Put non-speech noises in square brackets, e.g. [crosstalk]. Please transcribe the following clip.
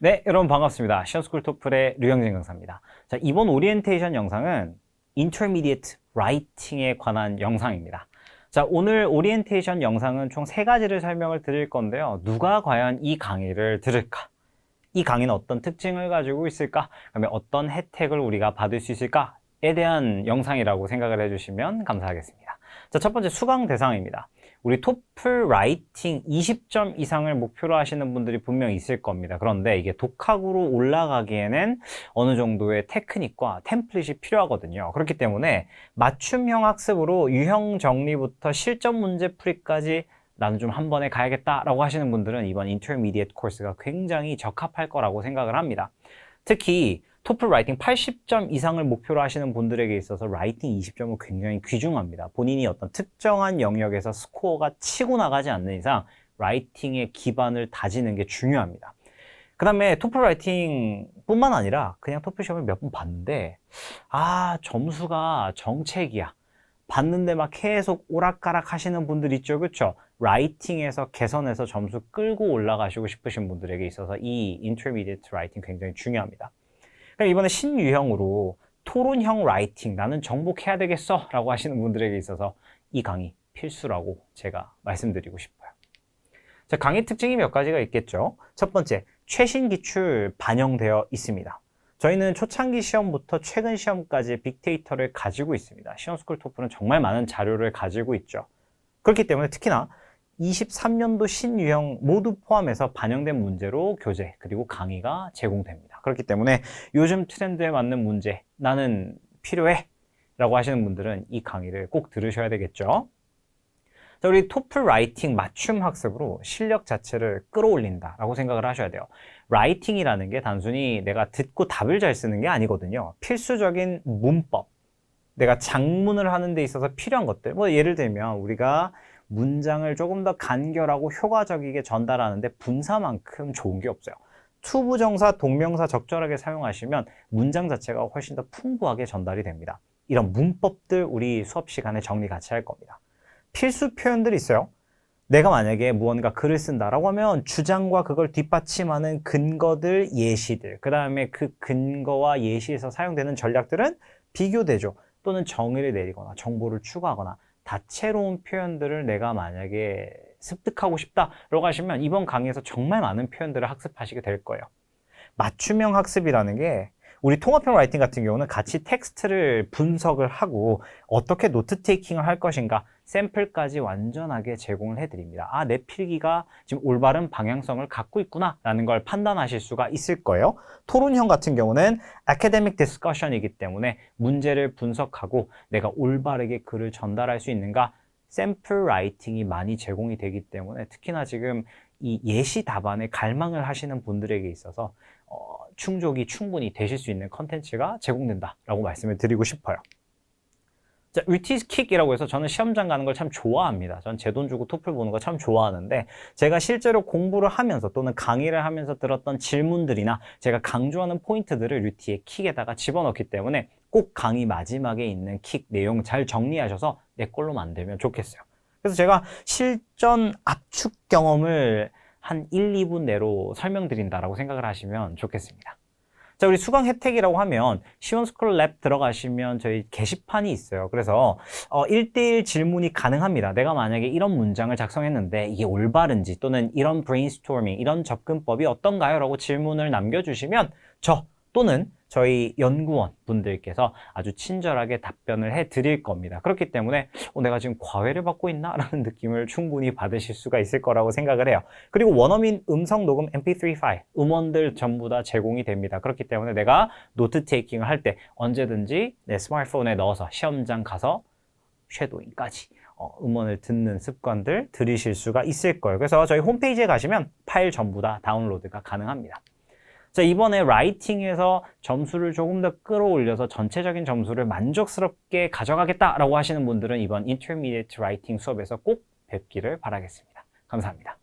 네, 여러분 반갑습니다. 시어스쿨 토플의 류영진 강사입니다. 자, 이번 오리엔테이션 영상은 Intermediate Writing에 관한 영상입니다. 자, 오늘 오리엔테이션 영상은 총 세 가지를 설명을 드릴 건데요. 누가 과연 이 강의를 들을까? 이 강의는 어떤 특징을 가지고 있을까? 그다음에 어떤 혜택을 우리가 받을 수 있을까?에 대한 영상이라고 생각을 해주시면 감사하겠습니다. 자, 첫 번째 수강 대상입니다. 우리 토플 라이팅 20점 이상을 목표로 하시는 분들이 분명 있을 겁니다. 그런데 이게 독학으로 올라가기에는 어느 정도의 테크닉과 템플릿이 필요하거든요. 그렇기 때문에 맞춤형 학습으로 유형 정리부터 실전 문제 풀이까지 나는 좀 한 번에 가야겠다라고 하시는 분들은 이번 인터미디엇 코र्스가 굉장히 적합할 거라고 생각을 합니다. 특히 토플 라이팅 80점 이상을 목표로 하시는 분들에게 있어서 라이팅 20점은 굉장히 귀중합니다. 본인이 어떤 특정한 영역에서 스코어가 치고 나가지 않는 이상 라이팅의 기반을 다지는 게 중요합니다. 그 다음에 토플 라이팅 뿐만 아니라 그냥 토플 시험을 몇 번 봤는데 아 점수가 정책이야. 봤는데 막 계속 오락가락 하시는 분들 있죠. 그렇죠? 라이팅에서 개선해서 점수 끌고 올라가시고 싶으신 분들에게 있어서 이 인터미디어트 라이팅 굉장히 중요합니다. 그럼 이번에 신유형으로 토론형 라이팅 나는 정복해야 되겠어 라고 하시는 분들에게 있어서 이 강의 필수라고 제가 말씀드리고 싶어요. 자, 강의 특징이 몇 가지가 있겠죠. 첫 번째, 최신 기출 반영되어 있습니다. 저희는 초창기 시험부터 최근 시험까지 빅데이터를 가지고 있습니다. 시험스쿨 토플은 정말 많은 자료를 가지고 있죠. 그렇기 때문에 특히나 23년도 신유형 모두 포함해서 반영된 문제로 교재 그리고 강의가 제공됩니다. 그렇기 때문에 요즘 트렌드에 맞는 문제 나는 필요해 라고 하시는 분들은 이 강의를 꼭 들으셔야 되겠죠. 자, 우리 토플 라이팅 맞춤 학습으로 실력 자체를 끌어올린다 라고 생각을 하셔야 돼요. 라이팅이라는 게 단순히 내가 듣고 답을 잘 쓰는 게 아니거든요. 필수적인 문법, 내가 장문을 하는 데 있어서 필요한 것들. 뭐 예를 들면 우리가 문장을 조금 더 간결하고 효과적이게 전달하는데 분사만큼 좋은 게 없어요. 투부정사, 동명사 적절하게 사용하시면 문장 자체가 훨씬 더 풍부하게 전달이 됩니다. 이런 문법들 우리 수업 시간에 정리 같이 할 겁니다. 필수 표현들이 있어요. 내가 만약에 무언가 글을 쓴다라고 하면 주장과 그걸 뒷받침하는 근거들, 예시들, 그 다음에 그 근거와 예시에서 사용되는 전략들은 비교대조 또는 정의를 내리거나 정보를 추가하거나 다채로운 표현들을 내가 만약에 습득하고 싶다라고 하시면 이번 강의에서 정말 많은 표현들을 학습하시게 될 거예요. 맞춤형 학습이라는 게 우리 통합형 라이팅 같은 경우는 같이 텍스트를 분석을 하고 어떻게 노트 테이킹을 할 것인가 샘플까지 완전하게 제공을 해드립니다. 아, 내 필기가 지금 올바른 방향성을 갖고 있구나 라는 걸 판단하실 수가 있을 거예요. 토론형 같은 경우는 academic discussion이기 때문에 문제를 분석하고 내가 올바르게 글을 전달할 수 있는가 샘플 라이팅이 많이 제공이 되기 때문에 특히나 지금 이 예시 답안에 갈망을 하시는 분들에게 있어서 어, 충족이 충분히 되실 수 있는 컨텐츠가 제공된다라고 말씀을 드리고 싶어요. 자, 위티킥이라고 해서 저는 시험장 가는 걸 참 좋아합니다. 전 제 돈 주고 토플 보는 거 참 좋아하는데 제가 실제로 공부를 하면서 또는 강의를 하면서 들었던 질문들이나 제가 강조하는 포인트들을 류티의 킥에다가 집어넣기 때문에 꼭 강의 마지막에 있는 킥 내용 잘 정리하셔서 내 걸로 만들면 좋겠어요. 그래서 제가 실전 압축 경험을 한 1, 2분 내로 설명드린다라고 생각을 하시면 좋겠습니다. 자, 우리 수강 혜택이라고 하면 시원스쿨 랩 들어가시면 저희 게시판이 있어요. 그래서 어, 1대1 질문이 가능합니다. 내가 만약에 이런 문장을 작성했는데 이게 올바른지 또는 이런 브레인스토밍, 이런 접근법이 어떤가요? 라고 질문을 남겨주시면 저 또는 저희 연구원 분들께서 아주 친절하게 답변을 해 드릴 겁니다. 그렇기 때문에 어, 내가 지금 과외를 받고 있나? [laughs] 라는 느낌을 충분히 받으실 수가 있을 거라고 생각을 해요. 그리고 원어민 음성 녹음 mp3 파일, 음원들 전부 다 제공이 됩니다. 그렇기 때문에 내가 노트 테이킹을 할 때 언제든지 내 스마트폰에 넣어서 시험장 가서 쉐도잉까지 어, 음원을 듣는 습관들 들이실 수가 있을 거예요. 그래서 저희 홈페이지에 가시면 파일 전부 다 다운로드가 가능합니다. 자, 이번에 라이팅에서 점수를 조금 더 끌어올려서 전체적인 점수를 만족스럽게 가져가겠다라고 하시는 분들은 이번 Intermediate 수업에서 꼭 뵙기를 바라겠습니다. 감사합니다.